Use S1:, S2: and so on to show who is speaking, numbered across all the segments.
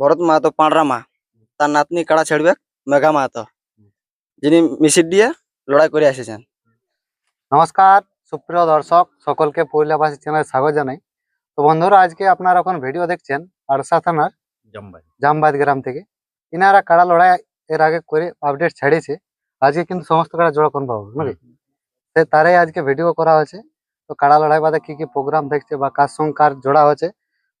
S1: ভরত মাহাতো পাঁড়রা মা তার নাতনি কাড়া ছেড়বে মেঘা মাহাতো যিনি মিশির দিয়ে লড়াই করে এসেছেন
S2: নমস্কার সুপ্রিয় দর্শক সকলকে পৈলাবাসী চ্যানেলে স্বাগত জানাই তো বন্ধুরা আজকে আপনারা এখন ভিডিও দেখছেন আরসা থানার
S3: জম্বাই
S2: জামবাদ গ্রাম থেকে ইনারা কাড়া লড়াই এর আগে করে আপডেট ছেড়েছে আজকে কিন্তু সমস্ত কাড়া জোড়া কোন পাবো নাকি সে তারাই আজকে ভিডিও করা হয়েছে তো কাড়া লড়াই বাদে কি কি প্রোগ্রাম দেখছে বা কার সঙ্গে কার জোড়া হয়েছে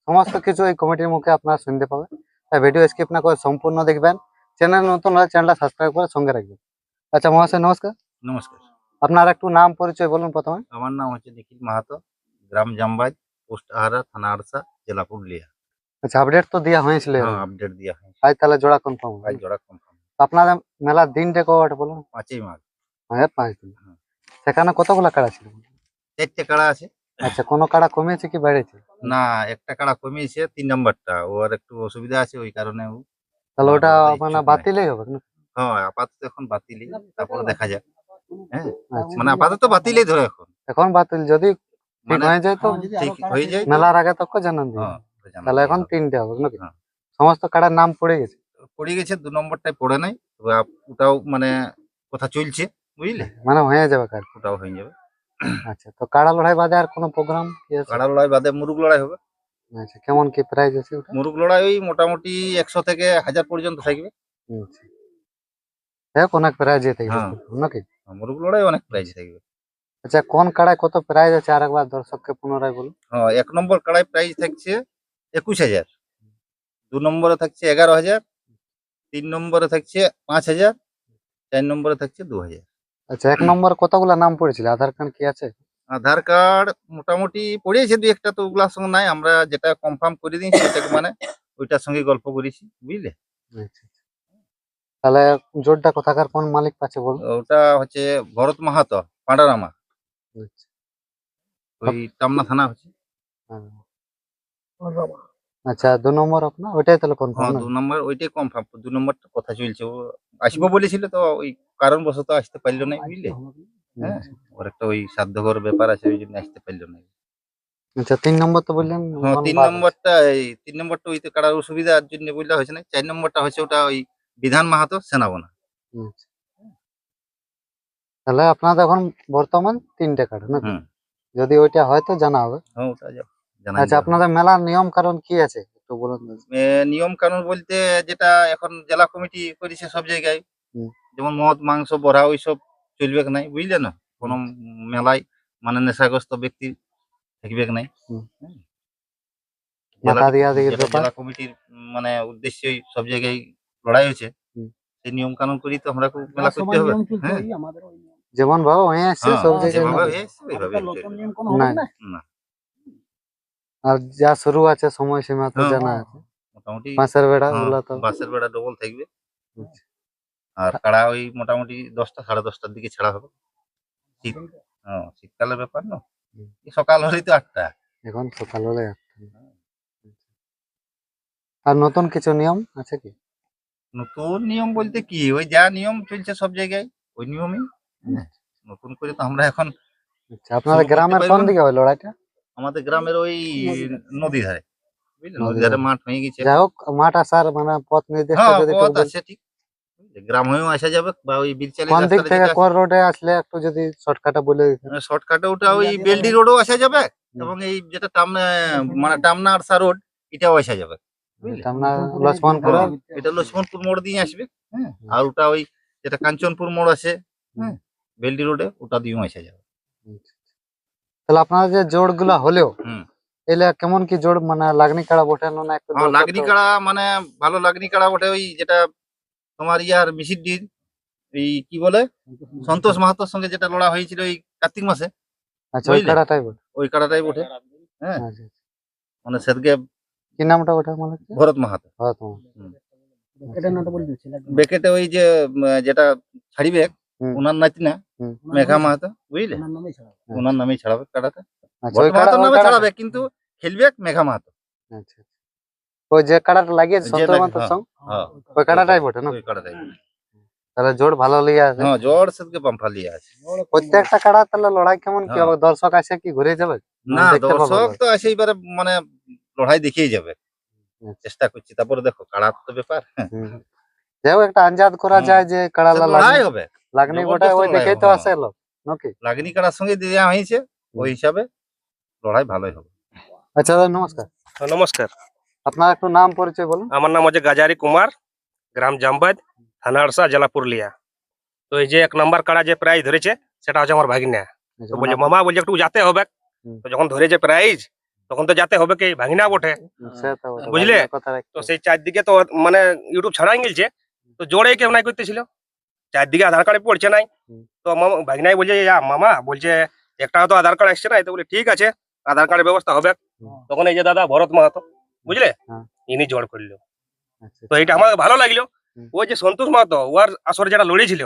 S2: সমস্ত কিছু এই কমিটির মুখে আপনারা শুনতে পাবেন ভিডিও স্কিপ না করে সম্পূর্ণ দেখবেন। চ্যানেল নতুন হলে চ্যানেলটা সাবস্ক্রাইব করে সঙ্গে রাখবেন। আচ্ছা মহাশয় নমস্কার।
S3: নমস্কার।
S2: আপনার একটু নাম পরিচয় বলুন প্রথমে।
S3: আমার নাম হচ্ছে নিখিল মাহাতো গ্রাম জামবাই পোস্ট আহারা থানা আরসা জেলা পুরুলিয়া।
S2: আচ্ছা আপডেট তো দেওয়া হয়েছিল এর আগে।
S3: হ্যাঁ আপডেট দেওয়া হয়
S2: আজ তাহলে জোড়া কনফার্ম
S3: আজ জোড়া কনফার্ম
S2: আপনাদের মেলার দিনটা কটা বলুন।
S3: পাঁচই মাঘ
S2: হ্যাঁ পাঁচ দিন
S3: হুম।
S2: সেখানে কতগুলো কাড়া ছিল?
S3: চারটে কাড়া আছে।
S2: আচ্ছা কোনো কাড়া কমেছে কি বেড়েছে
S3: না একটা কাড়া কমিয়েছে তিন নম্বরটা। ওর একটু অসুবিধা আছে ওই কারণে ও
S2: তাহলে ওটা মানে। বাতিলই হবে না?
S3: হ্যাঁ আপাতত এখন বাতিলই তারপরে দেখা যাক। হ্যাঁ
S2: আচ্ছা।
S3: মানে আপাতত বাতিলই ধরো এখন।
S2: এখন বাতিল যদি ঠিক
S3: মানে
S2: হয়ে যায় তো
S3: ঠিক হয়ে যায়
S2: মেলার আগে তক জানান দিন।
S3: হ্যাঁ,
S2: তাহলে এখন। তিনটে হবে নাকি?
S3: হ্যাঁ।
S2: সমস্ত কাড়ার নাম পড়ে গেছে?
S3: পড়ে গেছে দু নম্বরটাই পড়ে নাই। ওটাও মানে কথা চলছে বুঝলে?
S2: মানে হয়ে যাবে কার
S3: ওটাও হয়ে যাবে।
S2: আচ্ছা তো কাড়া লড়াই বাদে আর কোনো প্রোগ্রাম কি আছে?
S3: কাড়া লড়াই বাদে মুরুগ লড়াই হবে।
S2: আচ্ছা কেমন কি প্রাইস আছে ওটা?
S3: মুরুগ লড়াই ওই মোটামুটি একশো থেকে হাজার পর্যন্ত থাকবে।
S2: আচ্ছা। হ্যাঁ অনেক প্রাইজ যেতে
S3: হ্যাঁ।
S2: নাকি?
S3: মুরুগ লড়াই অনেক প্রাইজ থাকবে।
S2: আচ্ছা কোন কাড়ায় কত প্রাইজ আছে আর একবার দর্শককে পুনরায় বলুন
S3: হ্যাঁ এক নম্বর কাড়াই প্রাইজ থাকছে একুশ হাজার। দু নম্বরে থাকছে এগারো হাজার তিন নম্বরে থাকছে পাঁচ হাজার চার নম্বরে থাকছে দু হাজার।
S2: আচ্ছা এক নম্বর কতগুলা নাম পড়েছিল? আধার কার্ড কি আছে?
S3: আধার কার্ড মোটামুটি পড়িয়েছে দুই একটা তো ওগুলার সঙ্গে নাই। আমরা যেটা কনফার্ম করে দিয়েছি সেটাকে মানে ওইটার সঙ্গে গল্প করেছি বুঝলে?
S2: আচ্ছা আচ্ছা। তাহলে জোরটা কোথাকার কোন মালিক পাচ্ছে বল
S3: ওটা হচ্ছে ভরত মাহাতো পাঁডারামা
S2: আচ্ছা।
S3: ওই টামনা থানা হচ্ছে।
S2: আচ্ছা দু নম্বর আপনার? ওইটাই তাহলে
S3: হ্যাঁ
S2: কনফার্ম
S3: দু নম্বর ওইটাই কনফার্ম দু নম্বরটা কথা চলছে। ও আসব বলেছিল তো ওই কারণবশত আসতে পারল না বুঝলে? হ্যাঁ ওর একটা ওই সাধ্যকর ব্যাপার আছে ওই জন্য আসতে পারল না।
S2: আচ্ছা তিন নম্বর তো বললেন
S3: হ্যাঁ
S2: এখন
S3: তিন নম্বরটা এই তিন নম্বরটা ওইতে কারার অসুবিধার জন্য বললে হয়েছে না। চার নম্বরটা হচ্ছে ওটা ওই বিধান মাহাতো সেনাবনা।
S2: আচ্ছা। তাহলে আপনাদের এখন বর্তমান তিনটে কার্ড না যদি ওইটা হয় তো জানা হবে।
S3: হ্যাঁ ওটা যা- জানা।
S2: আচ্ছা। আপনাদের মেলার নিয়ম কারণ কি আছে? একটু বলুন।
S3: নিয়ম কানুন বলতে যেটা এখন জেলা কমিটি করেছে সব জায়গায় যেমন মদ মাংস বড়া ওইসব চলবে নাই বুঝলে না? কোনো মেলায় মানে নেশাগ্রস্ত ব্যক্তি থাকবে নাই?
S2: হুম।
S3: হুম। জেলা- কমিটির মানে উদ্দেশ্যে সব জায়গায় লড়াই হয়েছে। সেই নিয়ম কানুন করি তো আমরা খুব মেলা করতে হবে। হ্যাঁ।
S2: যেমন ভাবে হয়ে আসছে
S3: হ্যাঁ,
S2: সব জায়গায়
S3: যেভাবে
S2: নিয়ম।
S3: হয়েছে ওইভাবে চলবে।
S2: না?
S3: না।
S2: আর যা শুরু আছে সময় সীমা তো
S3: হ্যাঁ।
S2: জানা আছে।
S3: মোটামুটি
S2: পাঁচের বেড়া
S3: হ্যাঁ,
S2: ওগুলা তো।
S3: বাসের বেড়া ডবল থাকবে।
S2: আচ্ছা।
S3: আর কাড়া ওই মোটামুটি দশটা সাড়ে দশটার দিকে ছাড়া হবে। শীত হ্যাঁ শীতকালের ব্যাপার না। সকাল হলেই তো আটটা।
S2: এখন সকাল হলে আর নতুন কিছু নিয়ম আছে কি?
S3: নতুন নিয়ম বলতে কি? ওই যা নিয়ম চলছে সব জায়গায় ওই নিয়মই। হ্যাঁ, নতুন করে তো আমরা এখন
S2: আচ্ছা আপনাদের গ্রামের কোন দিকে হয় লড়াইটা?
S3: আমাদের গ্রামের ওই নদী ধারে
S2: নদী
S3: ধারে। মাঠ হয়ে গেছে।
S2: যাই হোক মাঠ আসার মানে পথ নির্দেশ
S3: হ্যাঁ
S2: যদি
S3: পথ আছে ঠিক। বুঝলে, গ্রাম হয়েও আসা যাবে বা ওই বিলচালি
S2: কোন দিক থেকে কোন রোডে আসলে একটু যদি শর্টকাটে বলে
S3: শর্টকাটে ওটা ওই বেলডি রোডও আসা যাবে এবং এই যেটা টামনা মানে টামনা আরসা রোড এটাও আসা যাবে?
S2: লক্ষ্মণপুর।
S3: হ্যাঁ, এটা লক্ষ্মণপুর মোড় দিয়ে আসবে। হ্যাঁ আর ওটা ওই যেটা কাঞ্চনপুর মোড় আছে। হ্যাঁ বেলডি রোডে ওটা দিয়েও আসা যাবে।
S2: তাহলে আপনার যে জোড়গুলা হলেও। এলে কেমন কি জোড় মানে লাগনি কাড়া বটে না একটু
S3: হ্যাঁ লাগনি কাড়া মানে ভালো লাগনি কাড়া বটে ওই যেটা তোমার ইয়ার ডির এই কি বলে সন্তোষ মাহাতোর সঙ্গে যেটা লড়া হয়েছিল ওই কার্তিক মাসে
S2: আচ্ছা ওই? কাড়াটাই বটে
S3: ওই কাড়াটাই বটে হ্যাঁ
S2: আচ্ছা আচ্ছা।
S3: মানে সেদকে
S2: কি নামটা ওটা মনে
S3: ভরত মাহাতো। বেকেটে ওই যে যেটা ছাড়িবে। ওনার নাতিনা
S2: হুম।
S3: মেঘা মাহাতো বুঝলে ওনার নামেই ছাড়াবে নামে ছাড়াবে কিন্তু খেলবে মেঘা মাহাতো।
S2: ওই যে লাগিয়েছে
S3: যে
S2: সন্তোষ
S3: লাগে-।
S2: সঙ্গ ওই কাড়াটাই বটে না
S3: ওই কাড়াটাই
S2: তাহলে জোড় ভালো লিয়ে আছে
S3: হ্যাঁ সেদকে
S2: প্রত্যেকটা কাড়া তাহলে লড়াই কেমন কি। হবে দর্শক আসে কি ঘুরে যাবে
S3: না দর্শক তো আসে এবারে মানে লড়াই দেখিয়ে যাবে। চেষ্টা করছি তারপরে দেখো কাড়ার তো ব্যাপার হ্যাঁ।
S2: যাই হোক একটা আঞ্জাদ করা যায় যে কাড়া
S3: লড়াই হবে
S2: লাগনি
S3: জবরদস্ত
S2: গোটা ওই
S3: লড়াই
S2: দেখেই তো
S3: হবে,
S2: আসে লোক নাকি?
S3: লাগনি কাড়ার সঙ্গে দেওয়া হয়েছে ওই হিসাবে লড়াই ভালোই হবে।
S2: আচ্ছা দাদা নমস্কার।
S4: নমস্কার।
S2: আপনার একটু নাম পরিচয় বলুন।
S4: আমার নাম হচ্ছে গাজারি কুমার গ্রাম জামবাদ থানা আরসা জেলা পুরুলিয়া। তো এই যে এক নম্বর কাড়া যে প্রাইজ ধরেছে সেটা হচ্ছে আমার ভাগিনা তো বলছে মামা বলছে একটু যেতে হবে।
S2: হুম।
S4: তো যখন ধরেছে প্রাইজ তখন তো যেতে হবে কি ভাগিনা বটে।
S2: সে তো বটে,
S4: বুঝলে?
S2: ভালো কথা রাখতে
S4: তো
S2: হবে।
S4: সেই চারদিকে তো মানে ইউটিউব ছাড়াই গেছে তো জোরে কেউ নাই করতেছিল। চারদিকে আধার কার্ডে পড়ছে নাই। তো মামা ভাগিনাই বলছে "ইয়া, মামা বলছে একটা তো আধার কার্ড আসছে নাই তো বলে ঠিক আছে আধার কার্ডের ব্যবস্থা হবে। তখন এই যে দাদা ভরত মাহাতো বুঝলে?
S2: হ্যাঁ।
S4: ইনি জোর করল।
S2: আচ্ছা,
S4: তো এটা আমার ভালো লাগল। ওই যে সন্তোষ মাহাতো ওর আসরে যেটা লড়েছিল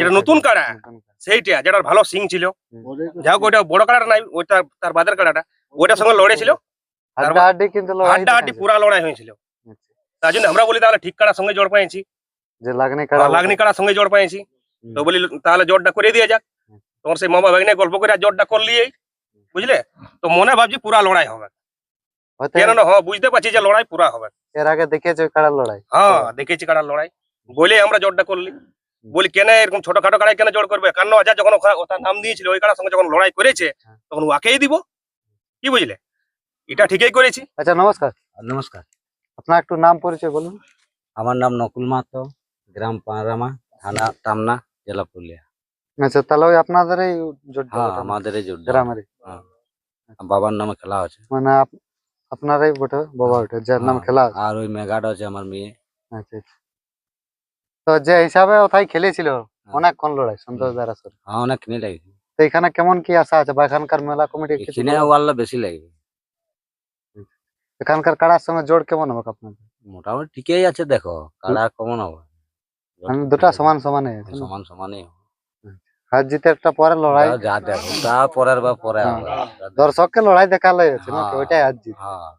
S4: যেটা নতুন কাড়া সেইটা যেটা ভালো সিং ছিল। যাই হোক ওইটা বড় কাড়াটা নাই ওইটা তার বাদের কাড়াটা। ওইটার সঙ্গে লড়েছিল।
S2: হাড্ডাহাড্ডি
S4: পুরা লড়াই হয়েছিল।
S2: আচ্ছা,
S4: তার জন্য আমরা বলি তাহলে ঠিক কাড়ার সঙ্গে জোর পাইছি।
S2: যে লাগনি কাড়া
S4: লাগনি কাড়ার সঙ্গে জোর পাইছি। তো বলি তাহলে জোরটা করে দিয়ে যাক। তোমার সেই মামা ভাগনে গল্প করে আর জোরটা করলিয়েই বুঝলে? তো মনে ভাবছি পুরা লড়াই হবে। হ্যাঁ বুঝতে পারছি যে লড়াই পুরা হবে।
S2: এর আগে দেখেছ লড়াই?
S4: হ্যাঁ দেখেছি কাড়ার লড়াই। বলে আমরা জোরটা করলি। বলি কেন এরকম ছোটখাটো কাড়াই কেন জোর করবে? কান্ন হাজার যখন ওখা- ও নাম দিয়েছিল ওই কাড়ার সঙ্গে যখন লড়াই করেছে
S2: হ্যাঁ।
S4: তখন ওকেই দিব। কি বুঝলে? এটা ঠিকই করেছি।
S2: আচ্ছা নমস্কার।
S5: নমস্কার।
S2: আপনার একটু নাম পরিচয় বলুন।
S5: আমার নাম নকুল মাহাতো। গ্রাম পাঁরামা থানা টামনা জেলা পুরুলিয়া
S2: আচ্ছা তাহলে ওই আপনাদের এই জোটটা
S5: হ্যাঁ
S2: বটে,
S5: আমাদের এই যোদ্ধা
S2: গ্রামেরই
S5: বাবার নামে খেলা আছে
S2: মানে আপ- আপনারাই বটে বাবা ওটা যার নাম
S5: হ্যাঁ,
S2: খেলা আছে।
S5: আর ওই মেঘাটা আছে আমার মেয়ে
S2: আচ্ছা আচ্ছা তো যে হিসাবে ওথায় খেলেছিল অনেকক্ষণ লড়াই সন্তোষ দ্বারা সর
S5: হ্যাঁ অনেক কিনে লাগবে
S2: তো এখানে কেমন কি আশা আছে বা এখানকার মেলা কমিটি কিছু
S5: কিনে
S2: বলে?
S5: ওয়ারলে বেশি লাগবে
S2: এখানকার কাড়ার সঙ্গে জোর কেমন হবে আপনাদের
S5: মোটামুটি ঠিকই আছে দেখো কাড়া কমন হবে
S2: মানে দুটা সমান সমানে
S5: সমান সমানই হবে।
S2: হার জিতে একটা পরে লড়াই।
S5: যা- দেখো তা পরের বা পরে
S2: হ্যাঁ। দর্শককে লড়াই দেখালে
S5: হ্যাঁ।
S2: ওইটাই হার জিত।
S5: হ্যাঁ।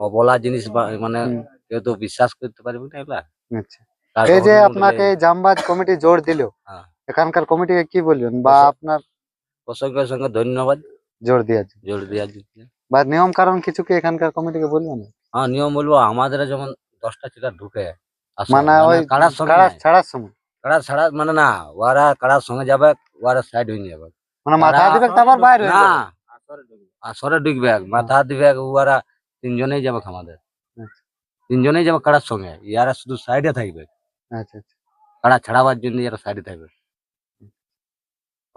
S5: অবলা জিনিস মানে কেউ তো বিশ্বাস করতে পারবে না এগুলা
S2: আচ্ছা। এই যে আপনাকে জামবাজ কমিটি জোর দিল। এখানকার কমিটিকে কি বলবেন? বা আপনার
S5: প্রসঙ্গে সঙ্গে ধন্যবাদ।
S2: জোর দিয়েছে
S5: জোর জন্য
S2: বা নিয়ম কারণ কিছু কি এখানকার কমিটিকে বলবেন?
S5: হ্যাঁ নিয়ম বলব আমাদের যেমন দশটা চিটা ঢুকে
S2: মানে ওই
S5: কাড়ার
S2: কাড়া ছাড়ার সময়।
S5: কাড়া ছাড়া মানে না ওরা কাড়ার সঙ্গে যাবে ওরা সাইড হয়ে যাবে।
S2: মানে মাথা দিবে তারপর বাইরে
S5: না আসরে ঢুকবে মাথা দিবে ওরা তিনজনেই যাবে আমাদের
S2: আচ্ছা।
S5: তিনজনেই যাবে কাড়ার সঙ্গে ইয়ারা শুধু সাইডে থাকবে।
S2: আচ্ছা আচ্ছা।
S5: কাড়া ছাড়াবার জন্য এরা সাইডে থাকবে।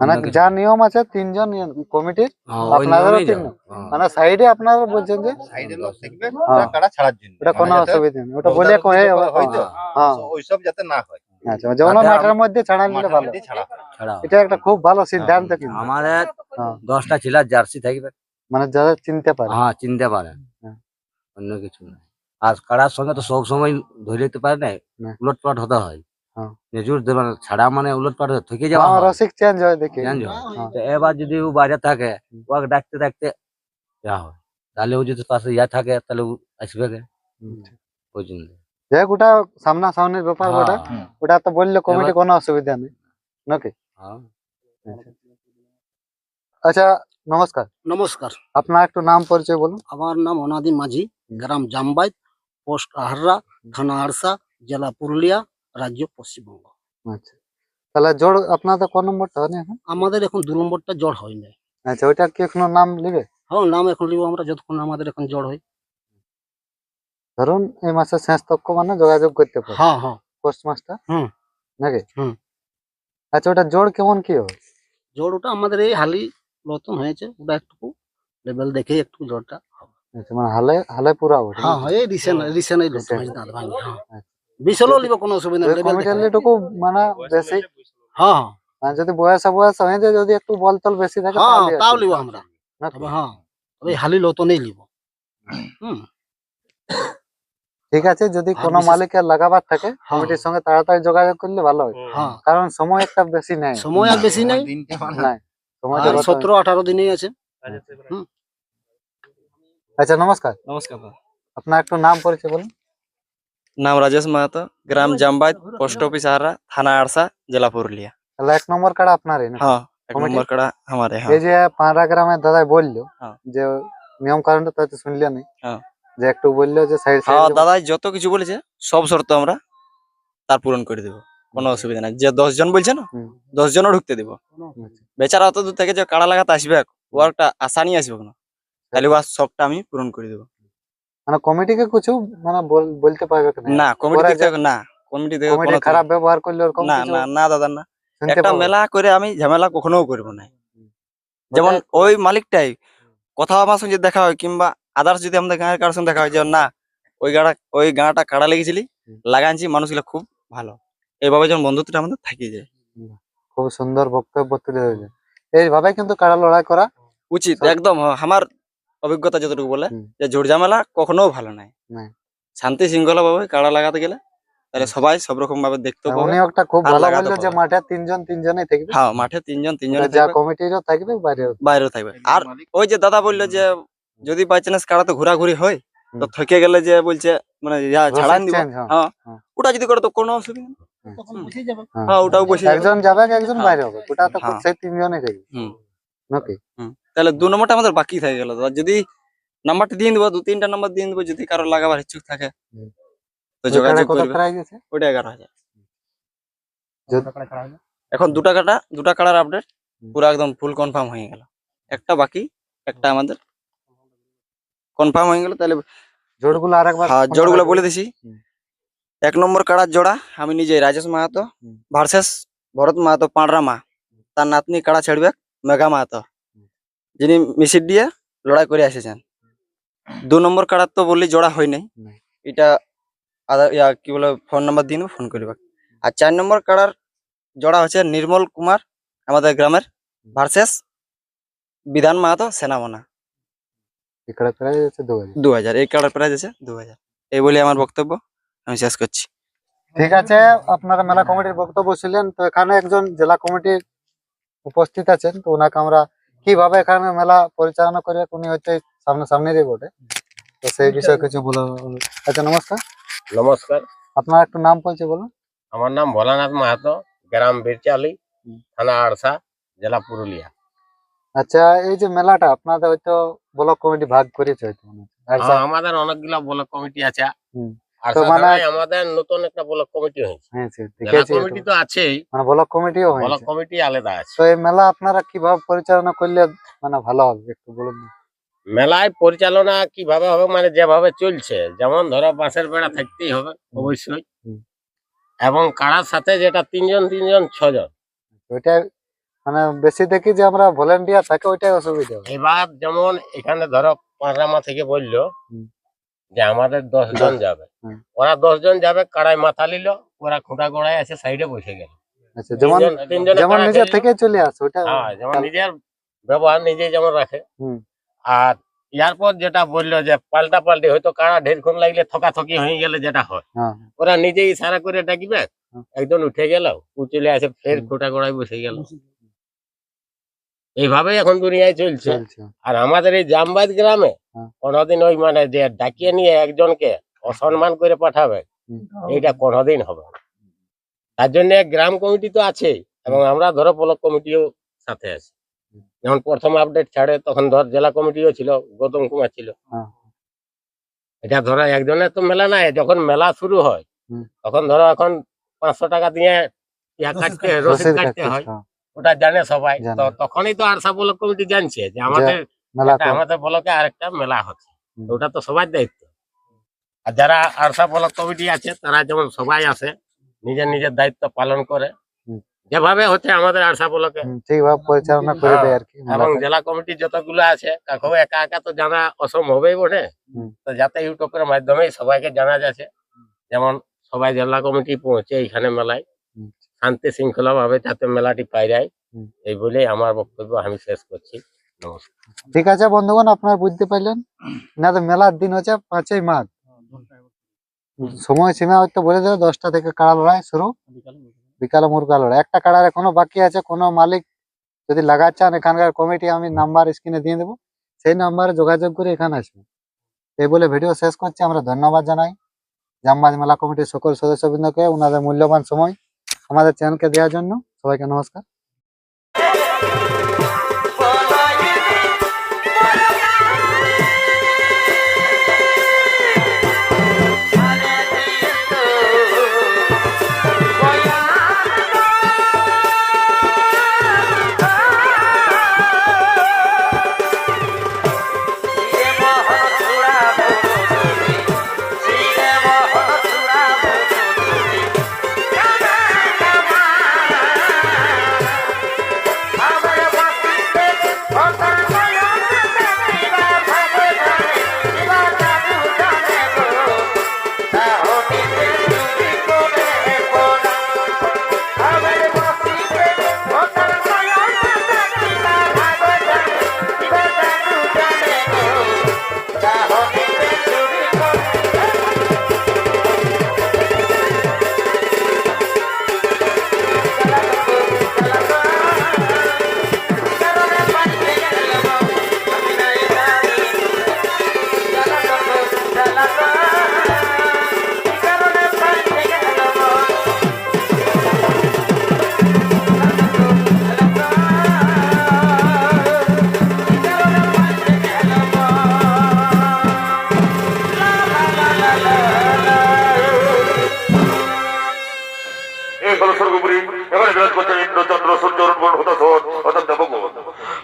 S2: মানে যা নিয়ম আছে তিনজন কমিটির
S5: হ্যাঁ,
S2: আপনাদেরও তিন?
S5: হ্যাঁ।
S2: মানে সাইডে আপনারা বলছেন যে
S3: সাইডে লোক থাকবে
S2: হ্যাঁ।
S3: কাড়া ছাড়ার জন্য।
S2: ওটা কোনো
S3: মানে
S2: অসুবিধা নেই। ওটা বলে কয়ে
S3: হয়তো
S2: হ্যাঁ।
S3: ওইসব যাতে না হয়।
S2: আচ্ছা যেমন মাঠের মধ্যে ছাড়া নিলে ভালো।
S3: মাঝামাঝি ছাড়া হয়।
S5: ছাড়া
S2: এটা একটা খুব ভালো সিদ্ধান্ত কিন্তু।
S5: আমাদের। দশটা ছিলা জার্সি থাকবে।
S2: মানে যারা চিনতে পারে।
S5: হ্যাঁ চিনতে পারে। অন্য কিছু না আর কাড়ার সঙ্গে তো সব সময় ধরে নিতে পারে না।
S2: না।
S5: উলটপাট হতে হ্যাঁ। নিজুর দেবে- ছাড়া মানে উলটপাট হয়ে থেকে যাওয়া
S2: হ্যাঁ
S5: হয়।
S2: রসিক চেঞ্জ হয় দেখি
S5: জানছো
S2: হ্যাঁ।
S5: তো এবার যদি ও বাইরে থাকে ওকে ডাকতে ডাকতে যা হয় তাহলে ও যদি পাশে ইয়া থাকে তাহলে ও আসবে কে
S2: হুম।
S5: ওই জন্য
S2: যাই হোক, ওটা সামনা সামনির ব্যাপার ওটা
S5: হ্যাঁ,
S2: ওটা তো বললে কমিটি
S5: এবার-
S2: কোনো অসুবিধা নেই নাকি
S5: হ্যাঁ।
S2: আচ্ছা নমস্কার
S6: নমস্কার
S2: আপনার একটু নাম পরিচয় বলুন
S6: আমার নাম অনাদি মাঝি গ্রাম জামবাইত পোস্ট আহরা থানা আরসা জেলা পুরুলিয়া রাজ্য পশ্চিমবঙ্গ।
S2: আচ্ছা। তাহলে জ্বর আপনাদের কোন নম্বরটা হয়নি এখন?
S6: আমাদের এখন দু নম্বরটা জ্বর হয় নাই।
S2: আচ্ছা ওইটার কি এখনও নাম নেবে?
S6: হ্যাঁ নাম এখন লিব আমরা যতক্ষণ আমাদের এখন জ্বর হয়।
S2: ধরুন এই মাসের শেষ তক্ষ মানে যোগাযোগ করতে পারে
S6: হ্যাঁ হ্যাঁ।
S2: পোস্ট মাসটা?
S6: হুম।
S2: নাকি?
S6: হুম।
S2: আচ্ছা ওটা জ্বর কেমন কি হয়?
S6: জ্বর ওটা আমাদের এই হালি নতুন হয়েছে ওটা একটু লেভেল দেখে একটু জ্বরটা হবে।
S2: আচ্ছা মানে হালে হালে পুরা ওটা
S6: হ্যাঁ হ্যাঁ এই রিসেন্ট রিসেন্ট এই নতুন। হয়েছে দাঁত ভাঙি হ্যাঁ।
S2: আচ্ছা।
S6: লিব কোনো অসুবিধা নেই লেভেল
S2: মানে বেশি।
S6: হ্যাঁ হ্যাঁ।
S2: মানে যদি বয়স বয়স হয়ে যদি একটু বল তল বেশি থাকে
S6: হ্যাঁ তাও লিব আমরা। তবে হ্যাঁ তবে এই হালি নতুনই লিব। হুম।
S2: ঠিক আছে যদি কোনো মালিকের লাগাবার থাকে। কমিটির সঙ্গে তাড়াতাড়ি যোগাযোগ করলে ভালো হয়।
S6: হ্যাঁ।
S2: কারণ সময় একটা বেশি নেই
S6: সময় আর বেশি নেই।
S3: মানে
S6: সতেরো আঠারো দিনেই আছে।
S2: আচ্ছা নমস্কার।
S1: নমস্কার
S2: আপনার একটু নাম পরিচয় বলুন।
S1: নাম রাজেশ মাহাতো গ্রাম জামবাই পোস্ট অফিস হারা থানা আরসা জেলা পুরুলিয়া।
S2: তাহলে এক নম্বর
S1: কাড়া আপনার
S2: হ্যাঁ
S1: নম্বর কাড়া আমার হ্যাঁ।
S2: এই যে পাঁড়া গ্রামের দাদাই বলল
S1: হ্যাঁ।
S2: যে নিয়ম কারণটা তো শুনলে নি।
S1: হ্যাঁ।
S2: যে একটু বলল যে সাইড
S1: হ্যাঁ দাদা যত কিছু বলেছে সব শর্ত আমরা তার পূরণ করে দেবো। কোনো আচ্ছা। অসুবিধা নাই। যে দশ জন বলছে না দশ জনও ঢুকতে দেবো। আচ্ছা। বেচারা অত দূর থেকে যে কাড়া লাগাতে আসবে ও একটা আশা নিয়ে আসবে কোনো। তাহলে আচ্ছা। ওর সবটা আমি পূরণ করে দেবো।
S2: মানে কমিটিকে কিছু মানে বল- বলতে পারবে
S1: না? কমিটি থেকে না। কমিটি থেকে
S2: খারাপ ব্যবহার করলে ওরকম
S1: না না না দাদা না। একটা মেলা করে আমি ঝামেলা কখনো করব না। যেমন ওই মালিকটাই কথা আমার সঙ্গে দেখা হয় কিংবা আদার্স যদি আমাদের গাঁয়ের কারোর সঙ্গে দেখা হয় যে না ওই গাড়া ওই গাঁটা কাড়া লেগেছিলি
S2: হুম।
S1: লাগানছি মানুষগুলো খুব ভালো। এইভাবে যেমন বন্ধুত্বটা আমাদের থাকিয়ে যায়।
S2: খুব সুন্দর বক্তব্য তুলে ধরেছে এইভাবে কিন্তু কাড়া লড়াই করা
S1: উচিত একদম আমার অভিজ্ঞতা যতটুকু বলে যে ঝুটঝামেলা কখনো ভালো নাই। শান্তি শৃঙ্খলা ভাবে কাড়া লাগাতে গেলে তাহলে সবাই সব রকম ভাবে দেখতে পাবে
S2: একটা খুব ভালো বলল যে মাঠে তিনজন তিনজনই থাকবে।
S1: হ্যাঁ মাঠে তিনজন তিনজন
S2: যা কমিটিরও থাকবে বাইরে
S1: বাইরেও থাকবে। আর ওই যে দাদা বলল যে যদি বাই চান্স কাড়াতে ঘোরাঘুরি হয় তো। থকে গেলে যে বলছে মানে ইয়া ছাড়ান দিব। হ্যাঁ।
S2: হ্যাঁ।
S1: ওটা যদি করে তো কোনো অসুবিধা নেই।
S2: হ্যাঁ।
S1: হ্যাঁ ওটাও বসে
S2: একজন যাবে। একজন
S1: হ্যাঁ।
S2: বাইরে হবে। ওটা তো
S1: হ্যাঁ।
S2: সেই তিনজনই থাকবে।
S1: হুম।
S2: নাকি?
S1: তাহলে দু নম্বরটা আমাদের বাকি থেকে গেল। দাদা যদি নাম্বারটা দিয়ে দেবো দু তিনটা নাম্বার দিয়ে দেবো যদি কারও লাগাবার ইচ্ছুক থাকে তো যোগাযোগ করবে। ওইটা এগারো হাজার। এখন দুটা কাটা দুটা কালার আপডেট। পুরো একদম ফুল কনফার্ম হয়ে গেল। একটা বাকি একটা আমাদের। কনফার্ম হয়ে গেল তাহলে
S2: জোড়গুলো আরেকবার
S1: হ্যাঁ জোড়গুলো বলে দিছি। এক নম্বর কাড়ার জোড়া আমি নিজে রাজেশ মাহাতো ভার্সেস ভরত মাহাতো পাঁড়রা মা। তার নাতনি কাড়া ছেড়বে মেঘা মাহাতো। যিনি মিশির দিয়ে লড়াই করে এসেছেন দু নম্বর কাড়ার তো বললি জোড়া হয় নাই। এটা আধার ইয়া কি বলে ফোন নাম্বার দিয়ে ফোন করবে আর চার নম্বর কাড়ার জোড়া হচ্ছে নির্মল কুমার আমাদের গ্রামের ভার্সেস বিধান মাহাতো সেনামনা।
S2: দু হাজার।
S1: এই কাড়ার প্রাইস আছে দু হাজার। এই বলে আমার বক্তব্য আমি শেষ করছি।
S2: ঠিক আছে আপনারা মেলা কমিটির বক্তব্য ছিলেন তো এখানে একজন জেলা কমিটির উপস্থিত আছেন তো ওনাকে আমরা কীভাবে এখানে মেলা পরিচালনা করে উনি হচ্ছে সামনে সামনেরই বটে। তো সেই বিষয়ে কিছু বলো আচ্ছা নমস্কার।
S7: নমস্কার।
S2: আপনার একটু নাম পরিচয় বলুন।
S7: আমার নাম ভোলানাথ মাহাতো গ্রাম বীরচালি থানা আড়সা জেলা পুরুলিয়া।
S2: আচ্ছা এই যে মেলাটা আপনাদের হয়তো ব্লক কমিটি ভাগ করেছে হয়তো
S7: হ্যাঁ, আমাদের অনেকগুলা ব্লক কমিটি আছে। আর
S2: মানে-
S7: আমাদের নতুন একটা ব্লক কমিটি হয়েছে। জেলা কমিটি তো আছেই।
S2: মানে ব্লক কমিটিও
S7: ব্লক কমিটি আলাদা আছে।
S2: তো এই মেলা আপনারা কীভাবে পরিচালনা করলে মানে ভালো হবে? একটু বলুন
S7: মেলায় পরিচালনা কীভাবে হবে মানে যেভাবে চলছে যেমন ধরো বাঁশের বেড়া থাকতেই হবে অবশ্যই। এবং কারার সাথে যেটা তিনজন তিনজন ছজন।
S2: মানে বেশি দেখি যে আমরা ভলেন্টিয়ার থাকে ওইটাই অসুবিধা
S7: এবার যেমন এখানে ধরো পাঁচরামা থেকে বলল। যে আমাদের দশ জন যাবে। ওরা দশ জন যাবে কাড়াই মাথা নিল ওরা খুঁটা গোড়ায় আছে সাইডে বসে গেল।
S2: আচ্ছা যেমন যেমন নিজের থেকে চলে আসে ওইটা
S7: হ্যাঁ যেমন নিজের ব্যবহার নিজে যেমন রাখে। আর যেটা বলল যে পাল্টা পাল্টি হয়তো ঢেরক্ষণ লাগলে থকাথকি হয়ে গেলে যেটা হয়।
S2: হ্যাঁ।
S7: ওরা নিজে ইশারা করে ডাকিবে একজন উঠে গেল ও চলে আসে ফের। খুঁটা গোড়ায় বসে গেল। এইভাবেই এখন দুনিয়ায় চলছে। আর আমাদের এই জামবাদ গ্রামে
S2: হ্যাঁ।
S7: কোনোদিন ওই মানে যে ডাকিয়ে নিয়ে একজনকে অসম্মান করে পাঠাবে এটা কোনোদিন হবে তার জন্য গ্রাম কমিটি তো আছেই এবং আমরা ধরো ব্লক কমিটিও সাথে আছি। যখন প্রথম আপডেট ছাড়ে তখন ধর জেলা কমিটিও ছিল গৌতম কুমার ছিল।
S2: হ্যাঁ।
S7: এটা ধরো একজনের তো মেলা নাই যখন মেলা শুরু হয় তখন ধরো এখন পাঁচশো টাকা দিয়ে ইয়া কাটতে রসিদ কাটতে হ্যাঁ, ওটা জানে সবাই। তো তখনই তো আরসা ব্লক কমিটি জানছে যে আমাদের আমাদের ব্লকে আরেকটা মেলা হচ্ছে। ওটা তো সবার দায়িত্ব। আর যারা আরসা ব্লক কমিটি আছে তারা যেমন সবাই আসে নিজের নিজের দায়িত্ব পালন করে। যেভাবে হচ্ছে আমাদের আরসা ব্লকে।
S2: ঠিকভাবে পরিচালনা করে দেয় আর কি
S7: এবং জেলা কমিটি যতগুলো আছে কাকু একা একা তো জানা অসম্ভবই বটে। তো যাতে ইউটিউবের মাধ্যমে সবাইকে জানা যাচ্ছে। যেমন সবাই জেলা কমিটি পৌঁছে এখানে মেলায়। শান্তি শৃঙ্খলা ভাবে যাতে মেলাটি পাই যায়। এই বলেই আমার বক্তব্য আমি শেষ করছি। নমস্কার।
S2: ঠিক আছে বন্ধুগণ আপনারা বুঝতে পারলেন। না তো মেলার দিন হচ্ছে পাঁচই মাঘ। সময় সীমা হয়তো বলে দেবে দশটা থেকে কাড়া লড়াই শুরু। বিকালে মুরগা লড়াই। একটা কাড়ার এখনও বাকি আছে কোনো মালিক যদি লাগাতে চান এখানকার কমিটি আমি নাম্বার স্ক্রিনে দিয়ে দেবো। সেই নাম্বারে যোগাযোগ করে এখানে আসবেন। এই বলে ভিডিও শেষ করছি। আমরা ধন্যবাদ জানাই। জামবাজ মেলা কমিটির সকল সদস্যবৃন্দকে। ওনাদের মূল্যবান সময়। আমাদের চ্যানেলকে দেওয়ার জন্য সবাইকে নমস্কার।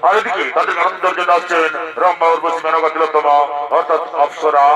S8: আর এদিকে তাদের আনন্দের জন্য অর্থাৎ অপ্সরা